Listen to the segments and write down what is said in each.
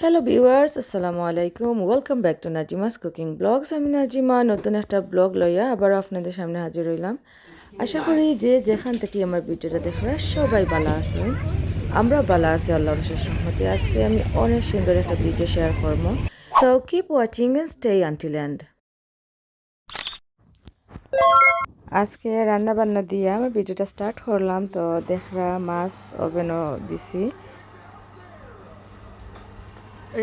Hello viewers আসসালামু আলাইকুম welcome back to Nazima's cooking blogs আমি নাজিমা নতুন একটা ব্লগ লইয়া আবার আপনাদের সামনে হাজির হইলাম। আশা করি যে যেখান থেকে আমার ভিডিওটা দেখবে সবাই ভালো আছেন। আমরা ভালো আছি, আল্লাহ শেষ সম্মতি আজকে আমি অনেক সুন্দর একটা ভিডিও শেয়ার করব। So keep watching and stay until end আজকে রান্না বান্না দিয়ে আমার ভিডিওটা স্টার্ট করলাম। তো দেখরা মাছ, ওভেনও দিছি।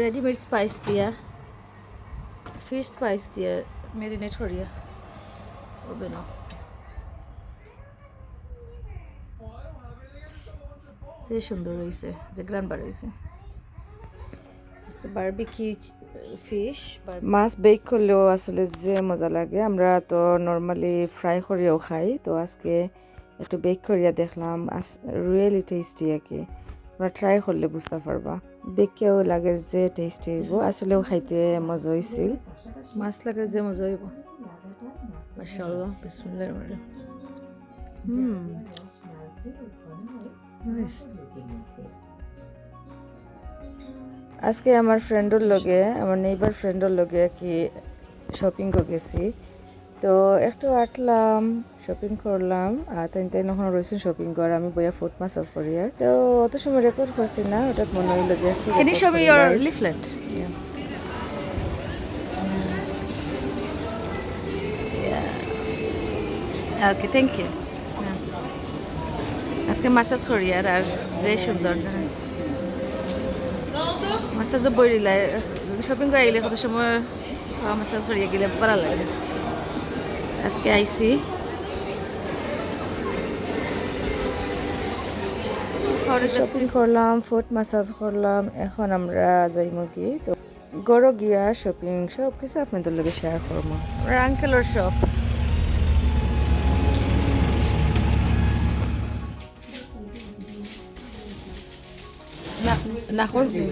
রেডিমেড স্পাইস দিয়া ফিশ স্পাইস দিয়ে মেরিনেট করিয়া ওভেন যে সুন্দর হয়েছে যে গ্রান বার হয়েছে বারবিকি ফিশ মাছ বেক করলেও আসলে যে মজা লাগে, আমরা তো নর্মালি ফ্রাই করিয়াও খাই, তো আজকে একটু বেক করিয়া দেখলাম রিয়েলি টেস্টি আর কি। তোমরা ট্রাই করলে বুঝতে পারবা। দেখেও লাগে যে টেস্টি হইব আসলেও খাইতে মজা হয়েছিল মাছ লাগে যে মজা হইব। হুম। আজকে আমার ফ্রেন্ডের লগে আমার নেইবার ফ্রেন্ডের লগে কি শপিং গেছি। তো একটু আটলাম শপিং করলাম আর তাই তাই নখন রয়েছেন শপিং কর আমি বইয়া ফুট মাসাজ করি আর। তো অত সময় রেকর্ড করছি না ওটা মনে হইল যে? Okay, thank you. আজকে মাসাজ করি আর আর যে সুন্দর। মাসাজও বইরিলাই যদি শপিং করে গেলে কত সময় মাসাজ করিয়ে গেলে ভালো লাগে? আজকে আইসি শপিং করলাম ফুট মাসাজ করলাম এখন আমরা যাইমু কি? তো গড় গিয়া শপিং সব কিছু আপনাদের লগে শেয়ার করব আমার আঙ্কেলের শপ না করবি?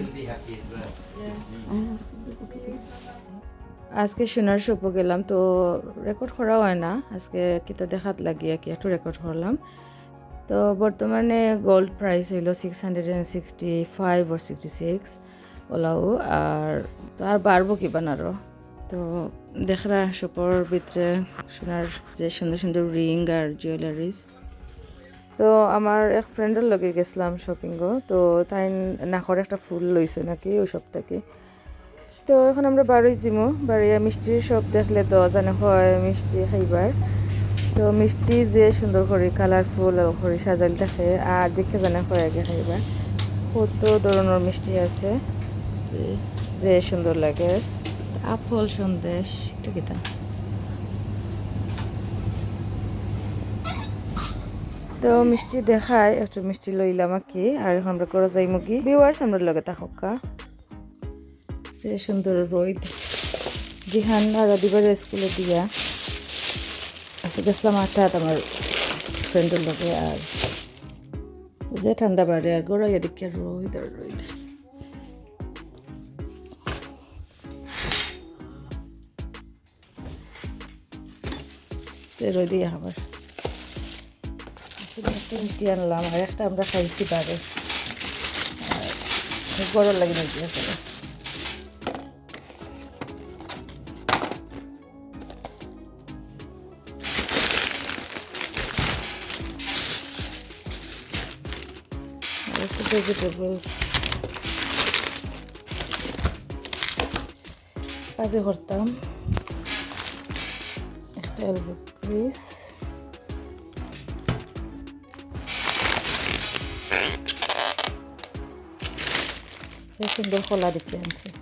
আজকে সোনার শপও গেলাম, তো রেকর্ড করা হয় না আজকে কিতা দেখাত লাগিয়া কি একটু রেকর্ড করলাম তো বর্তমানে গোল্ড প্রাইস হইল six hundred and sixty five or sixty six ওলাও। আর তো আর বাড়বো কিবান আরও তো দেখরা শপর ভিতরে সোনার যে সুন্দর সুন্দর রিং আর জুয়েলারিজ তো আমার এক ফ্রেন্ডের লগে গেছিলাম শপিংও তো তাই নাকর একটা ফুল লইছে নাকি, ওই থেকে তো এখন আমরা বারোই জিমো। বাড়িয়া মিষ্টির সব দেখলে তো জানে হয় মিষ্টি খাইবার। তো মিষ্টি যে সুন্দর করে কালারফুল করে সাজাইল থাকে আর দেখে জানে হয় আগে খাইবার। কত ধরনের মিষ্টি আছে যে- যে সুন্দর লাগে। আপল সন্দেশ এটা কিতা তো? মিষ্টি দেখায় একটু মিষ্টি লইলাম আর কি আর এখন আমরা করে যাই মুগি ভিউয়ার্স আমরা লগে থাকা যে সুন্দর রোদ জিহান আর দিবার স্কুলে দিয়া গেছিলাম আটটাত আমার ফ্রেন্ডের লগে আর যে ঠান্ডা বাড়ে আর গড়াইয়া দেখি রোদ আর রোদ রোদই আবার। একটা মিষ্টি আনলাম আর একটা আমরা খাইছি বারে। গরম লাগে না দিয়ে আসলে? আর একটু ভেজিটেবলস কাজে করতাম একটা এলবো ক্রিস সে সুন্দর খোলা দেখতে আনছে avocado scarlet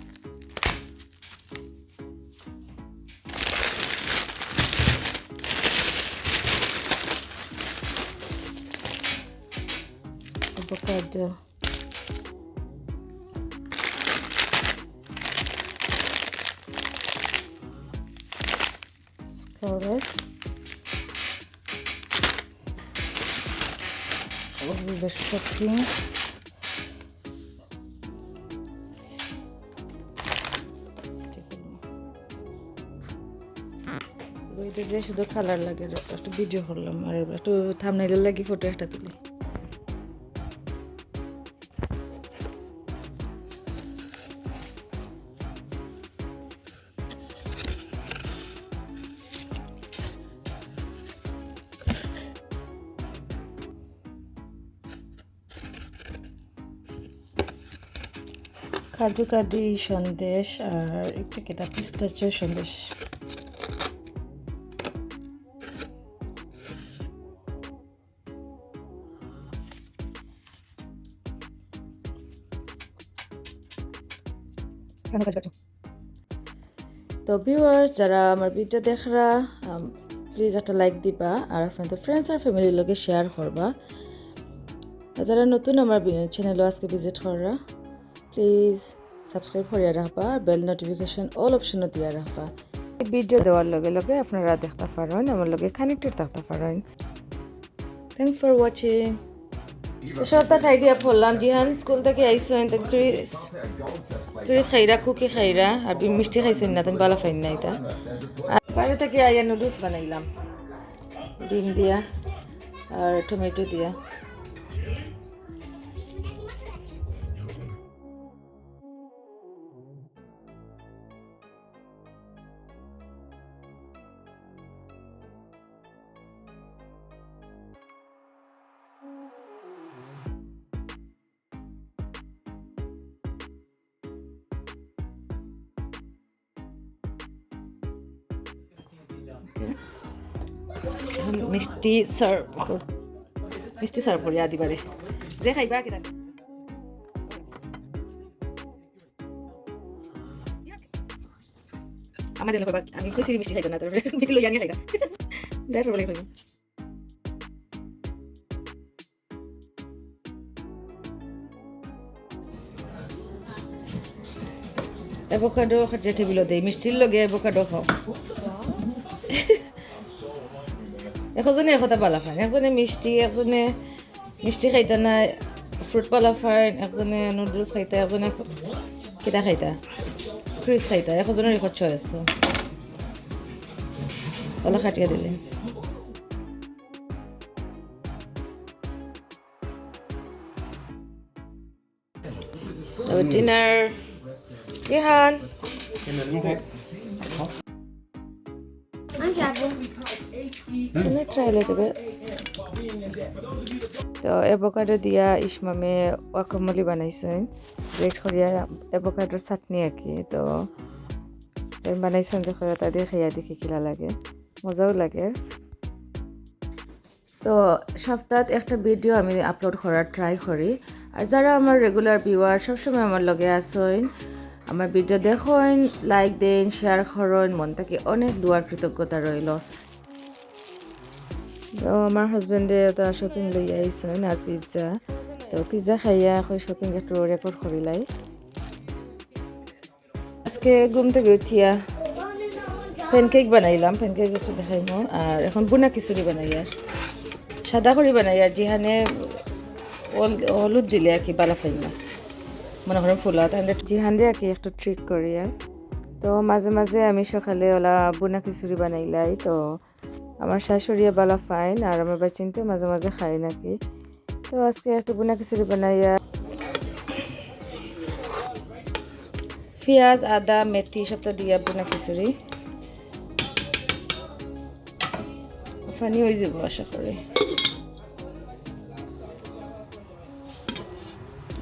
the shopping রইতে যে শুধু কালার লাগে, একটু ভিডিও করলাম, আর একটু থামনাইলের লাগি ফটো একটা তুলি। কাজু কাডি সন্দেশ আর একটা কেতা পিস্তাচিও সন্দেশ। তো ভিউয়ার্স যারা আমার ভিডিও দেখরা প্লিজ একটা লাইক দিবা আর আপনাদের ফ্রেন্ডস আর ফ্যামিলির লগে শেয়ার করবা। যারা নতুন আমার চ্যানেলও আজকে ভিজিট করা প্লিজ সাবস্ক্রাইব করিয়া রাখবা বেল নোটিফিকেশন অল অপশনও দিয়া রাখবা। এই ভিডিও দেওয়ার লগে লগে আপনারা দেখতে পারেন আমার লগে কানেক্টেড থাকতে পারেন। Thanks for watching tidy up করলাম জিহান স্কুল থেকে আইসো এন ক্রিস ক্রিস খাইরা কুকি খাইরা আর মিষ্টি খাইছেন না তুমি বালা ফাইন নাই তা। আর বাইরে থেকে আইয়া নুডলস বানাইলাম। ডিম দিয়া আর টমেটো দিয়া। মিষ্টি সার্ভ মিষ্টি সার্ভ করিয়া দিবারে যে খাইবা কিনা। আমাদের লোক আমি খুশি মিষ্টি খাইতাম না, তারপরে মিষ্টি লইয়া নিয়ে খাইতাম বলে এভোকাডো খাটিয়ে টেবিল দেই। মিষ্টির লগে এভোকাডো খাও। এজনে এশটা পালা ফাইন একজনে মিষ্টি একজনে মিষ্টি খাইতা না ফ্ৰুট পালা ফাইন একজনে নুডলছ খাইতা একজনে কিতা খাইতা ফ্ৰিজ খাইতা রেকর্ড ছয় আছো পালা খাটিয়া দিলে ডিনার জিহান ট্রাই হয়ে যাবে তো এভোকাডো দিয়া ইসমামে ওয়াকামলি বানাইছেন। গ্রেট করিয়া এভোকাডোর চাটনি আঁকি, তো বানাইছেন দেখো এটা দিয়ে খাইয়া দেখি কিলা লাগে। মজাও লাগে। তো সপ্তাহত একটা ভিডিও আমি আপলোড করার ট্রাই করি আর যারা আমার রেগুলার ভিউয়ার সবসময় আমার লগে আসেন আমার ভিডিও দেখেন লাইক দেন শেয়ার করেন, মন থেকে অনেক দুয়ার কৃতজ্ঞতা রইল। তো আমার হাজবেন্ডে এটা শপিং লই আইসেন আর পিৎজা তো পিৎজা খাইয়া এখন শপিং একটু রেকর্ড করিলাই আজকে ঘুম থেকে উঠিয়া প্যানকেক বানাইলাম প্যানকেক একটু দেখাইম আর এখন বুনা খিচুড়ি বানাই সাদা করে বানাই আর যেখানে হলুদ দিলে আর কি বালা ফাইন মনে করেন ফুলা জিহান দিয়ে আর একটা ট্রিক করি আর তো মাঝে মাঝে আমি সকালে ওলা বুনা খিচুড়ি বানাইলাই তো আমার শাশুড়িয়া বালা ফাইন আর আমার বাচ্চিনতে মাঝে মাঝে খাই নাকি। তো আজকে একটা বুনা খিচুড়ি বানাইয়া পেঁয়াজ, আদা, মেথি সবটা দিয়া বুনা খিচুড়ি। ফানি হয়ে যাব আশা করি।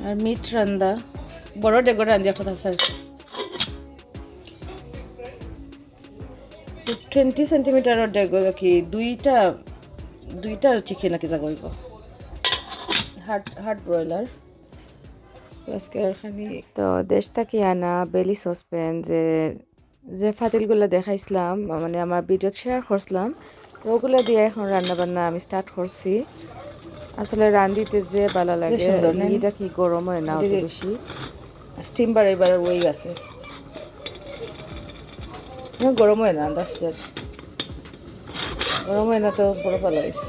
আর মিট রান্দা। বড় ডেগর রান্ধি একটা তাসার টুৱেণ্টি চেণ্টিমিটাৰৰ কি দুইটা দুইটা চিকেন নাকি জাগৰিব হাৰ্ড হাৰ্ড ব্ৰইলাৰ তো দেশ থাকি আনা বেলি সসপ্যান যে যে ফাতিলগুলো দেখাইছিলাম মানে আমার ভিডিওত শেয়ার করছিলাম তো ওগুলো দিয়ে এখন রান্না বান্না আমি স্টার্ট করছি আসলে রান্দিতে যে ভালো লাগে এটা কি গরম হয় না বেশি? স্টিম বার এবার ওই আছে। গরম হয় না, আন্দাজ গরম হয় না তো বড় ভালো হয়েছে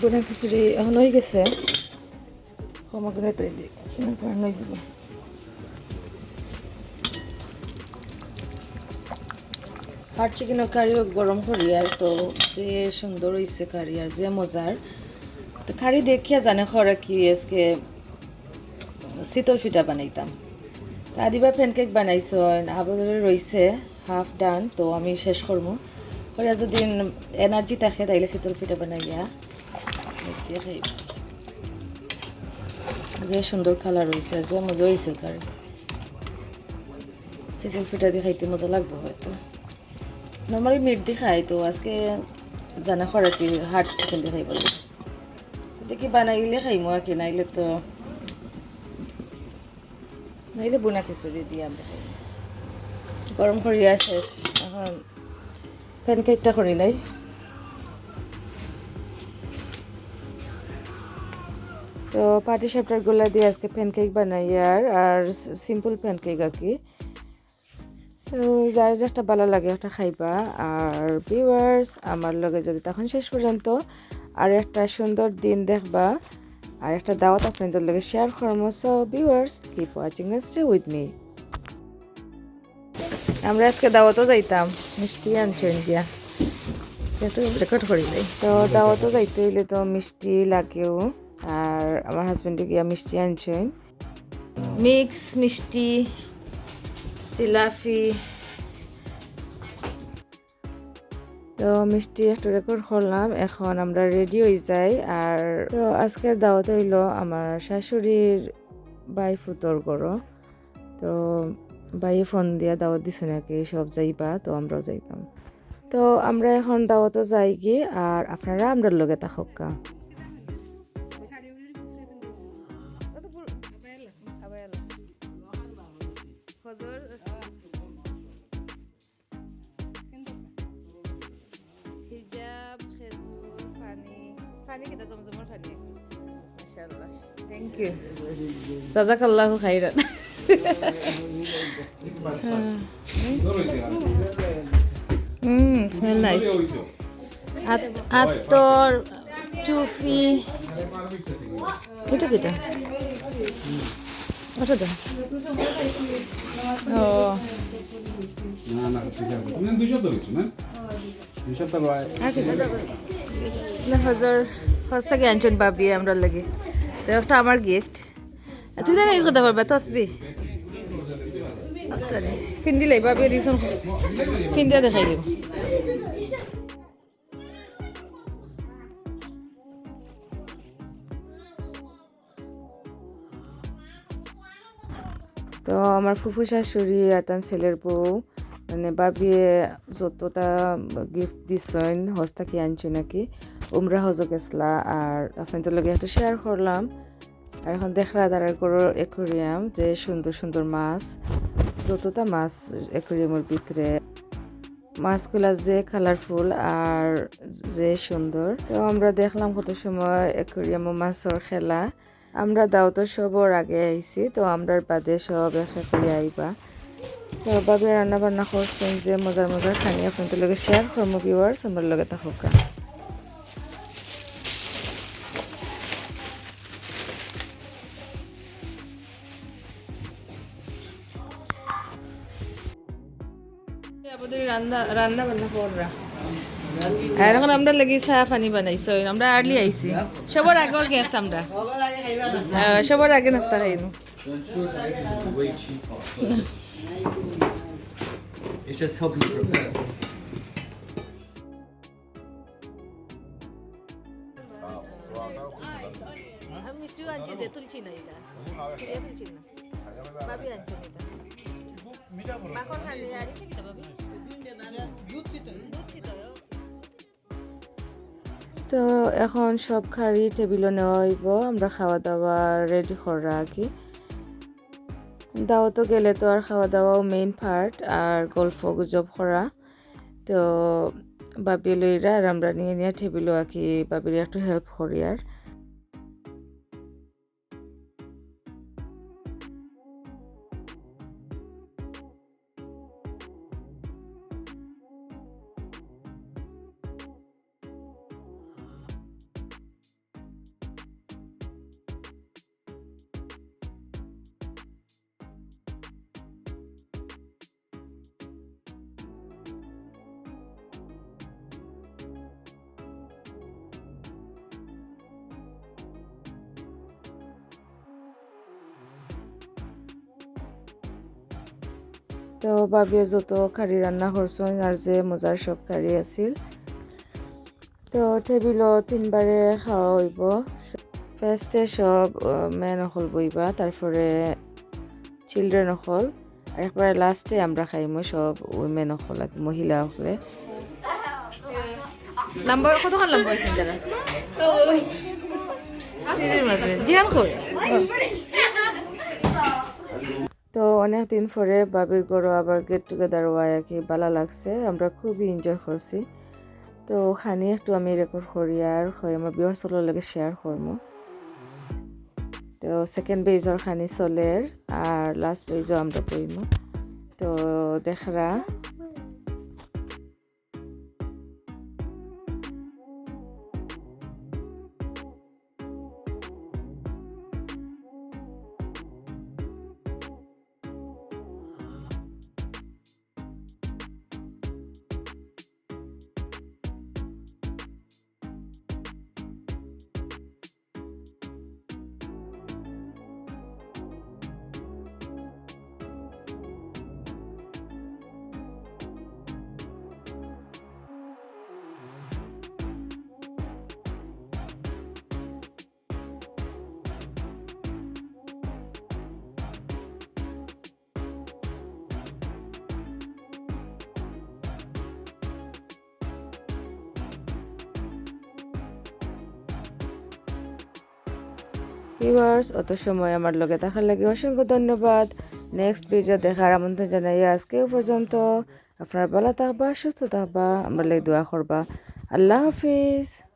বোনা খিচুড়ি এখন হয়ে গেছে। কমাগুলো তৈ দিই হয়ে যাব। হাট চিকেনের কারিও গরম করি, আর তো যে সুন্দর হয়েছে কারি, আর যে মজার। তো কারি দেখিয়া জানে খরা কি, আজকে শীতল ফিটা বানাইতাম। তা আদিবা প্যানকেক বানাইছ, আবার রয়েছে হাফ ডান তো আমি শেষ করব। করে যদি এনার্জি থাকে, তাইলে শীতল পিঠা বানাই গিয়া দিয়ে যে সুন্দর কালার হয়েছে যে মজা হয়েছে কারি। শীতল পিঠা দিয়ে খাইতে মজা লাগবে হয়তো। নর্মালি মিট দিয়ে খাই তো আজকে জানা খরা কি হার্ড চিকেন দিয়ে খাইব দেখি বানাইলে খাইম আর কি, নাইলে তো নাইলে বোনা খিচুড়ি দিয়ে আমরা গরম করিয়া শেষ, এখন প্যানকেকটা করিলাই তো পার্টি সাপটারগুলা দিয়ে আজকে প্যানকেক বানাই আর আর সিম্পল প্যানকেক আর কি। তো যার যেটা ভালো লাগে ওটা খাইবা। আর ভিউয়ার্স আমার লগে যদি তখন শেষ পর্যন্ত, আর একটা সুন্দর দিন দেখবা, আর একটা দাওয়াত আপনাদের লগে শেয়ার করব so viewers keep watching stay with me আমরা আজকে দাওয়াতও যাইতাম, মিষ্টি আনছেন দিয়া। রেকর্ড করিলাই তো দাওয়াতও যাইতে হইলে তো মিষ্টি লাগেও, আর আমার হাজবেন্ডে গিয়া মিষ্টি আনছেন। মিক্স মিষ্টি জিলাপি তো মিষ্টি একটু রেকর্ড করলাম, এখন আমরা রেডি হয়ে যাই। আর তো আজকের দাওয়াত হইল আমার শাশুড়ির বাই ফুতর গড় তো বাইয়ে ফোন দিয়া দাওয়াত দিছো নাকি, সব যাইবা, তো আমরাও যাইতাম। তো আমরা এখন দাওয়াতও যাই কি, আর আপনারা আমরার লগে থাকা পানি কিটা জমজমের পানি মাশাআল্লাহ। থ্যাংক ইউ জাজাকাল্লাহু খাইরান। হুম স্মেল নাইস আতর টুফি। এটা কিটা? ওটা দেন ও। না না তুমি দুই সপ্তাহ গেছো না দুই সপ্তাহ না হজর হজ থেকে আনছেন বাবি আমরা লাগে। তো একটা আমার গিফট তুই জানি ইউজ করতে পারবা তসবি। ফিন দিলে বাবি দিছুন ফিন দিয়া দেখাই দিব। তো আমার ফুফু শাশুড়ি আর তার ছেলের বউ মানে বাবিয়ে যতটা গিফট দিছেন হস্তাকি আনছি নাকি? উমরা হজ গেছলা আর আপনাদের লগে একটা শেয়ার করলাম। আর এখন দেখরা দাঁড়ার করো একুরিয়াম যে সুন্দর সুন্দর মাছ, যতটা মাছ একুরিয়ামের ভিতরে। মাছগুলা যে কালারফুল আর যে সুন্দর। তো আমরা দেখলাম কত সময় একুরিয়াম মাছের খেলা। আমরা দাও তো সবর আগে আইছি, তো আমরার বাদে সব একা করে আইবা। তো বাবে রান্না বান্না করছেন যে মজার মজার খানি আপনাদের লগে শেয়ার করব ভিউয়ার্স আমার লগে থাকা আমাদের রান্না রান্না বান্না কররা আর এখন আমরা লাগি চা পানি বানাইছো আমরা আর্লি আইছি। সবার আগর গেস্ট আমরা। সবার আগে নাস্তা খাইনু। it's just, মাখন খানি আর কিটা বাবি? দুধ চিতো তো এখন সব খাড়ি টেবিলও নেওয়া হইব, আমরা খাওয়া দাওয়া রেডি করা আর কি দাওয়াতও গেলে তো আর খাওয়া দাওয়াও মেইন পার্ট আর গল্প গুজব করা। তো বাবি লইরা আর আমরা নিয়ে নিয়ে টেবিলও আঁকি কি একটু হেল্প করি আর। তো বাবিয়ে যত কারি রান্না করছেন আর যে মজার সব কারি আছিল তো টেবিলত তিনবারে খাওয়া হইব। ফার্স্টে সব মেন অকল বইবা তারপরে চিলড্রেন অকল আর একবারে লাস্টে আমরা খাইমো সব উইমেন অকল আর কি, মহিলা অকলে। নাম্বার কতক্ষণ লম্বা হয়েছেন তারা জিয়ান কই তো অনেক দিন পরে বাবির গরো আবার গেট টুগেদার ওয়াই আর কি, ভালো লাগছে, আমরা খুবই এনজয় করছি। তো ওখানে একটু আমি রেকর্ড করি আর হয় আমার বিয়ার চলার লগে শেয়ার করব। তো সেকেন্ড বেজর খানি চলের আর লাস্ট বেজও আমরা পড়িম। তো দেখরা ভিউয়ার্স, অত সময় আমার লগে দেখার লাগে অসংখ্য ধন্যবাদ। নেক্সট ভিডিও দেখার আমন্ত্রণ জানাই আজকেও পর্যন্ত। আপনার ভালো থাকবা, সুস্থ থাকবা, আমার লাগে দোয়া করবা। আল্লাহ হাফিজ।